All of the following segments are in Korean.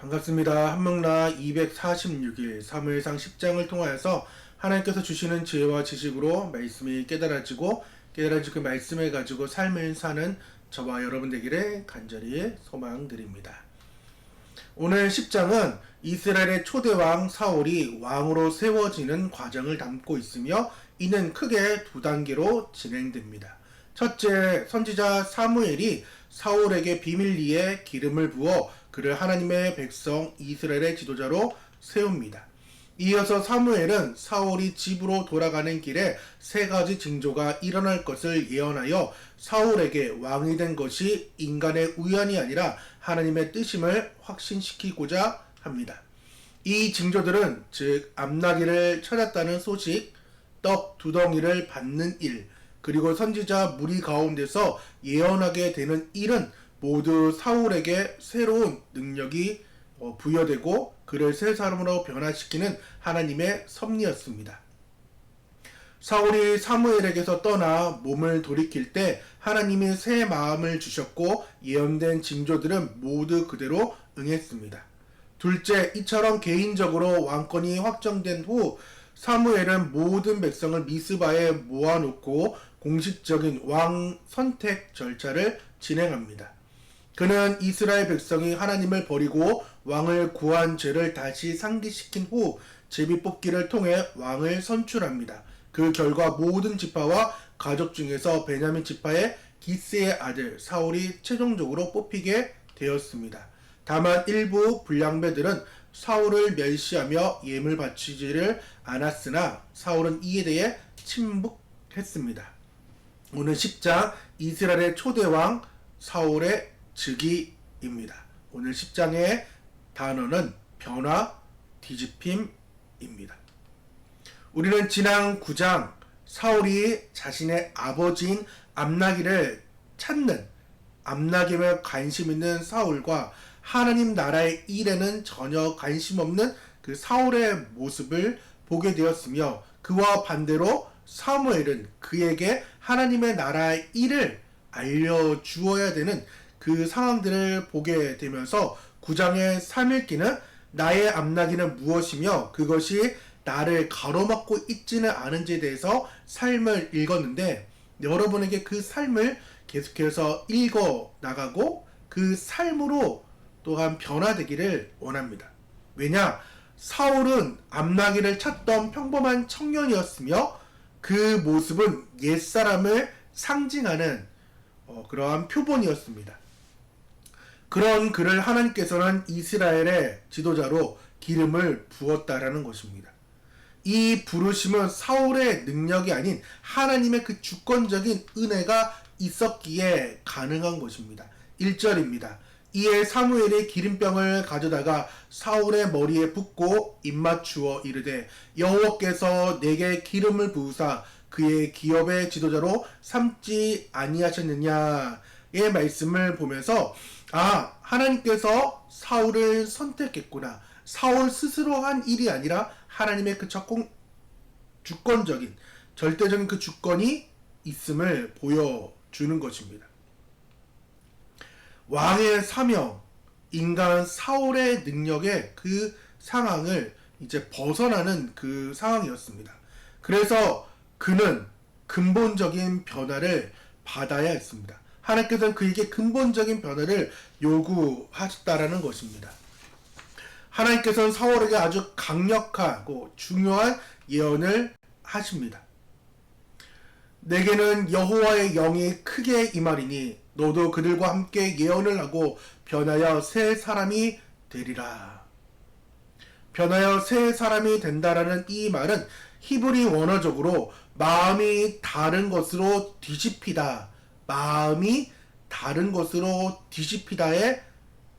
반갑습니다. 한명나 246일 사무엘상 10장을 통하여서 하나님께서 주시는 지혜와 지식으로 말씀이 깨달아지고 깨달아진 그 말씀을 가지고 삶을 사는 저와 여러분 되기를 간절히 소망드립니다. 오늘 10장은 이스라엘의 초대왕 사울이 왕으로 세워지는 과정을 담고 있으며 이는 크게 두 단계로 진행됩니다. 첫째, 선지자 사무엘이 사울에게 비밀리에 기름을 부어 그를 하나님의 백성 이스라엘의 지도자로 세웁니다. 이어서 사무엘은 사울이 집으로 돌아가는 길에 세 가지 징조가 일어날 것을 예언하여 사울에게 왕이 된 것이 인간의 우연이 아니라 하나님의 뜻임을 확신시키고자 합니다. 이 징조들은 즉 암나기를 찾았다는 소식, 떡 두 덩이를 받는 일, 그리고 선지자 무리 가운데서 예언하게 되는 일은 모두 사울에게 새로운 능력이 어, 부여되고 그를 새 사람으로 변화시키는 하나님의 섭리였습니다. 사울이 사무엘에게서 떠나 몸을 돌이킬 때 하나님이 새 마음을 주셨고 예언된 징조들은 모두 그대로 응했습니다. 둘째, 이처럼 개인적으로 왕권이 확정된 후 사무엘은 모든 백성을 미스바에 모아놓고 공식적인 왕 선택 절차를 진행합니다. 그는 이스라엘 백성이 하나님을 버리고 왕을 구한 죄를 다시 상기시킨 후 제비 뽑기를 통해 왕을 선출합니다. 그 결과 모든 지파와 가족 중에서 베냐민 지파의 기스의 아들 사울이 최종적으로 뽑히게 되었습니다. 다만 일부 불량배들은 사울을 멸시하며 예물 바치지를 않았으나 사울은 이에 대해 침묵했습니다. 오늘 10장 이스라엘의 초대왕 사울의 즉위입니다. 오늘 10장의 단어는 변화, 뒤집힘입니다. 우리는 지난 9장 사울이 자신의 아버지인 암나기를 찾는 암나기에 관심 있는 사울과 하나님 나라의 일에는 전혀 관심 없는 그 사울의 모습을 보게 되었으며 그와 반대로 사무엘은 그에게 하나님의 나라의 일을 알려주어야 되는 그 상황들을 보게 되면서 9장의 3일기는 나의 암나기는 무엇이며 그것이 나를 가로막고 있지는 않은지에 대해서 삶을 읽었는데 여러분에게 그 삶을 계속해서 읽어 나가고 그 삶으로 또한 변화되기를 원합니다. 왜냐? 사울은 암나기를 찾던 평범한 청년이었으며 그 모습은 옛사람을 상징하는 어, 그러한 표본이었습니다. 그런 그를 하나님께서는 이스라엘의 지도자로 기름을 부었다라는 것입니다. 이 부르심은 사울의 능력이 아닌 하나님의 그 주권적인 은혜가 있었기에 가능한 것입니다. 1절입니다. 이에 사무엘이 기름병을 가져다가 사울의 머리에 붓고 입맞추어 이르되 여호와께서 내게 기름을 부으사 그의 기업의 지도자로 삼지 아니하셨느냐의 말씀을 보면서 아 하나님께서 사울을 선택했구나 사울 스스로 한 일이 아니라 하나님의 그 적공 주권적인 절대적인 그 주권이 있음을 보여주는 것입니다. 왕의 사명, 인간 사울의 능력의 그 상황을 이제 벗어나는 그 상황이었습니다. 그래서 그는 근본적인 변화를 받아야 했습니다. 하나님께서는 그에게 근본적인 변화를 요구하셨다라는 것입니다. 하나님께서는 사울에게 아주 강력하고 중요한 예언을 하십니다. 내게는 여호와의 영이 크게 임하리니 너도 그들과 함께 예언을 하고 변하여 새 사람이 되리라. 변하여 새 사람이 된다라는 이 말은 히브리 원어적으로 마음이 다른 것으로 뒤집히다. 마음이 다른 것으로 뒤집히다의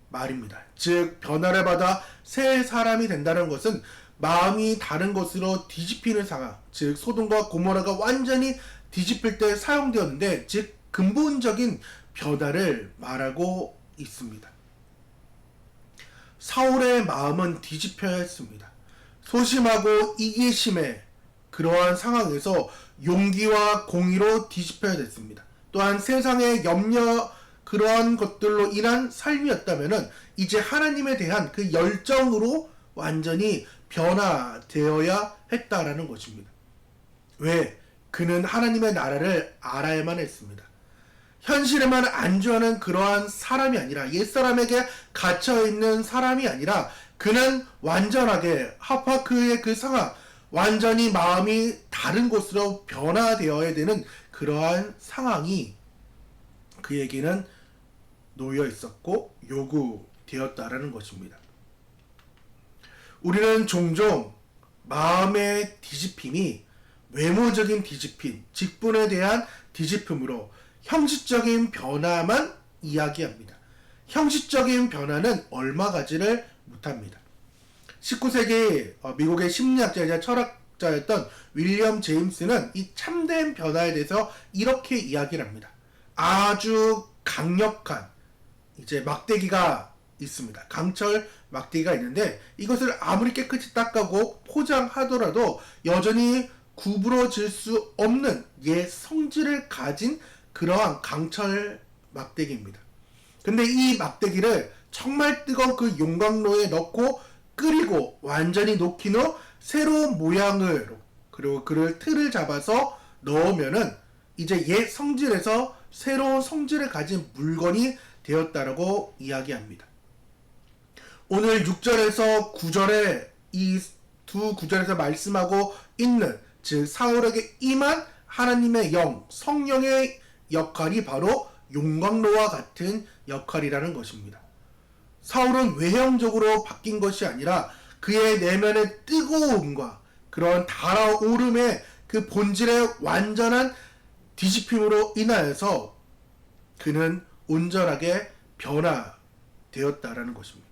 말입니다. 즉, 변화를 받아 새 사람이 된다는 것은 마음이 다른 것으로 뒤집히는 상황, 즉, 소돔과 고모라가 완전히 뒤집힐 때 사용되었는데, 즉, 근본적인 변화를 말하고 있습니다. 사울의 마음은 뒤집혀야 했습니다. 소심하고 이기심의 그러한 상황에서 용기와 공의로 뒤집혀야 됐습니다. 또한 세상의 염려 그러한 것들로 인한 삶이었다면은 이제 하나님에 대한 그 열정으로 완전히 변화되어야 했다라는 것입니다. 왜? 그는 하나님의 나라를 알아야만 했습니다. 현실에만 안주하는 그러한 사람이 아니라 옛사람에게 갇혀있는 사람이 아니라 그는 완전하게 하파크의 그 상황, 완전히 마음이 다른 곳으로 변화되어야 되는 그러한 상황이 그에게는 놓여 있었고 요구되었다라는 것입니다. 우리는 종종 마음의 뒤집힘이 외모적인 뒤집힘, 직분에 대한 뒤집힘으로 형식적인 변화만 이야기합니다. 형식적인 변화는 얼마 가지를 못합니다. 19세기 어, 미국의 심리학자이자 철학 자였던 윌리엄 제임스는 이 참된 변화에 대해서 이렇게 이야기를 합니다. 아주 강력한 이제 막대기가 있습니다. 강철 막대기가 있는데 이것을 아무리 깨끗이 닦아고 포장하더라도 여전히 구부러질 수 없는 옛 성질을 가진 그러한 강철 막대기입니다. 근데 이 막대기를 정말 뜨거운 그 용광로에 넣고 끓이고 완전히 녹인 후 새로운 모양으로 그리고 그를 틀을 잡아서 넣으면은 이제 옛 성질에서 새로운 성질을 가진 물건이 되었다라고 이야기합니다. 오늘 6절에서 9절에 이 두 구절에서 말씀하고 있는 즉 사울에게 임한 하나님의 영, 성령의 역할이 바로 용광로와 같은 역할이라는 것입니다. 사울은 외형적으로 바뀐 것이 아니라 그의 내면의 뜨거움과 그런 달아오름의 그 본질의 완전한 뒤집힘으로 인하여서 그는 온전하게 변화되었다라는 것입니다.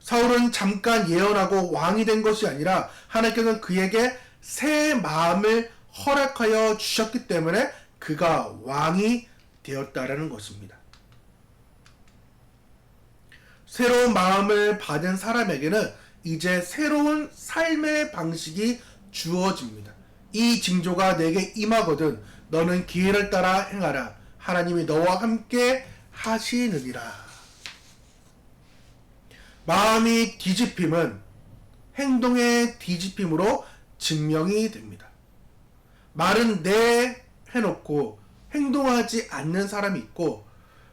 사울은 잠깐 예언하고 왕이 된 것이 아니라 하나님께서는 그에게 새 마음을 허락하여 주셨기 때문에 그가 왕이 되었다라는 것입니다. 새로운 마음을 받은 사람에게는 이제 새로운 삶의 방식이 주어집니다. 이 징조가 내게 임하거든 너는 기회를 따라 행하라. 하나님이 너와 함께 하시느니라. 마음이 뒤집힘은 행동의 뒤집힘으로 증명이 됩니다. 말은 네 해놓고 행동하지 않는 사람이 있고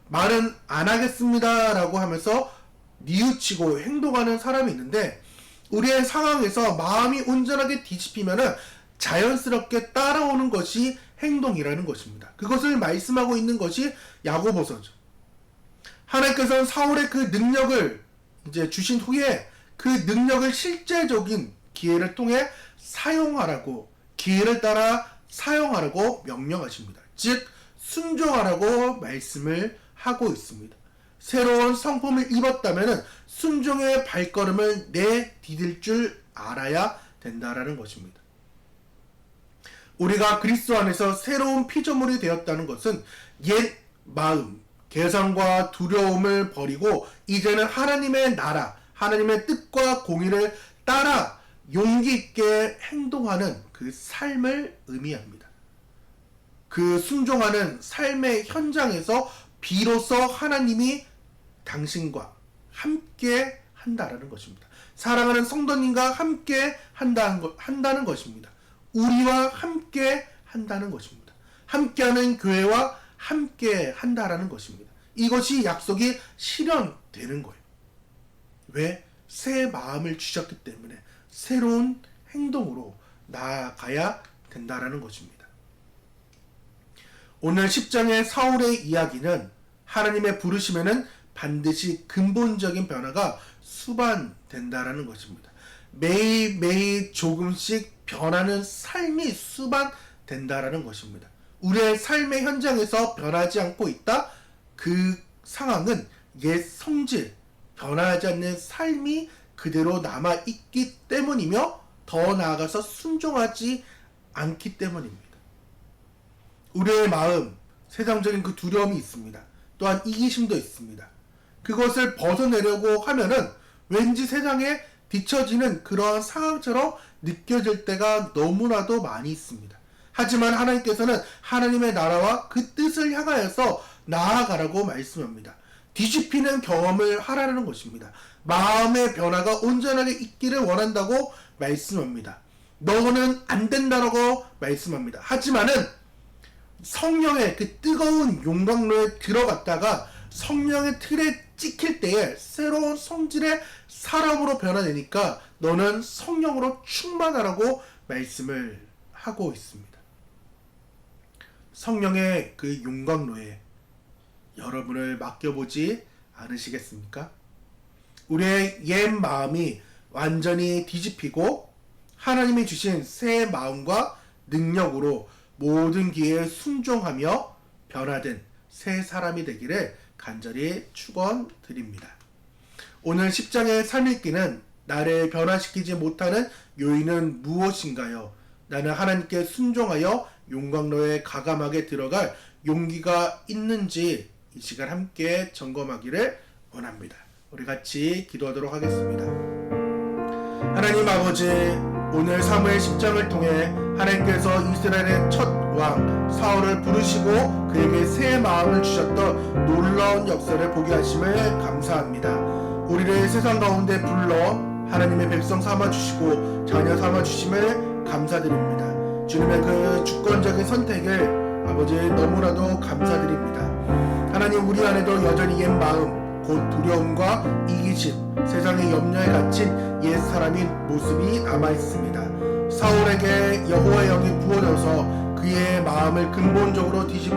말은 안 하겠습니다라고 하면서 뉘우치고 행동하는 사람이 있는데 우리의 상황에서 마음이 온전하게 뒤집히면은 자연스럽게 따라오는 것이 행동이라는 것입니다. 그것을 말씀하고 있는 것이 야고보서죠. 하나님께서는 사울의 그 능력을 이제 주신 후에 그 능력을 실제적인 기회를 통해 사용하라고 기회를 따라 사용하라고 명령하십니다. 즉 순종하라고 말씀을 하고 있습니다. 새로운 성품을 입었다면 순종의 발걸음을 내디딜 줄 알아야 된다라는 것입니다. 우리가 그리스도 안에서 새로운 피조물이 되었다는 것은 옛 마음, 개성과 두려움을 버리고 이제는 하나님의 나라, 하나님의 뜻과 공의를 따라 용기 있게 행동하는 그 삶을 의미합니다. 그 순종하는 삶의 현장에서 비로소 하나님이 당신과 함께 한다라는 것입니다. 사랑하는 성도님과 함께 한다는, 것, 한다는 것입니다. 우리와 함께 한다는 것입니다. 함께하는 교회와 함께 한다라는 것입니다. 이것이 약속이 실현되는 거예요. 왜? 새 마음을 주셨기 때문에 새로운 행동으로 나아가야 된다라는 것입니다. 오늘 10장의 사울의 이야기는 하나님의 부르심에는 반드시 근본적인 변화가 수반된다라는 것입니다. 매일매일 조금씩 변하는 삶이 수반된다라는 것입니다. 우리의 삶의 현장에서 변하지 않고 있다? 그 상황은 옛 성질, 변하지 않는 삶이 그대로 남아 있기 때문이며 더 나아가서 순종하지 않기 때문입니다. 우리의 마음, 세상적인 그 두려움이 있습니다. 또한 이기심도 있습니다. 그것을 벗어내려고 하면은 왠지 세상에 뒤처지는 그러한 상황처럼 느껴질 때가 너무나도 많이 있습니다. 하지만 하나님께서는 하나님의 나라와 그 뜻을 향하여서 나아가라고 말씀합니다. 뒤집히는 경험을 하라는 것입니다. 마음의 변화가 온전하게 있기를 원한다고 말씀합니다. 너는 안 된다라고 말씀합니다. 하지만은 성령의 그 뜨거운 용광로에 들어갔다가 성령의 틀에 찍힐 때에 새로운 성질의 사람으로 변화되니까 너는 성령으로 충만하라고 말씀을 하고 있습니다. 성령의 그 용광로에 여러분을 맡겨보지 않으시겠습니까? 우리의 옛 마음이 완전히 뒤집히고 하나님이 주신 새 마음과 능력으로 모든 기회에 순종하며 변화된 새 사람이 되기를 간절히 축원드립니다. 오늘 10장의 삶읽기는 나를 변화시키지 못하는 요인은 무엇인가요? 나는 하나님께 순종하여 용광로에 가감하게 들어갈 용기가 있는지 이 시간 함께 점검하기를 원합니다. 우리 같이 기도하도록 하겠습니다. 하나님 아버지 오늘 사무엘 10장을 통해 하나님께서 이스라엘의 첫 왕 사울을 부르시고 그에게 새 마음을 주셨던 놀라운 역사를 보게 하심을 감사합니다. 우리를 세상 가운데 불러 하나님의 백성 삼아 주시고 자녀 삼아 주심을 감사드립니다. 주님의 그 주권적인 선택을 아버지 너무나도 감사드립니다. 하나님 우리 안에도 여전히 옛 마음 곧 두려움과 이기심 세상의 염려에 갇힌 옛 사람인 모습이 남아 있습니다. 사울에게 여호와의 영이 부어져서 그의 마음을 근본적으로 뒤집어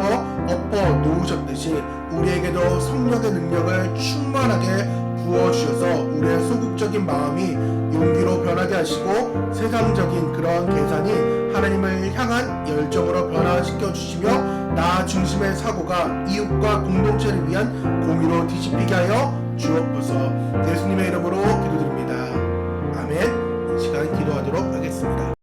엎어 놓으셨듯이 우리에게도 성령의 능력을 충만하게 부어 주셔서 우리의 소극적인 마음이 용기로 변하게 하시고 세상적인 그런 계산이 하나님을 향한 열정으로 변화시켜 주시며 나 중심의 사고가 이웃과 공동체를 위한 공의로 뒤집히게 하여 주옵소서 예수님의 이름으로 기도드립니다.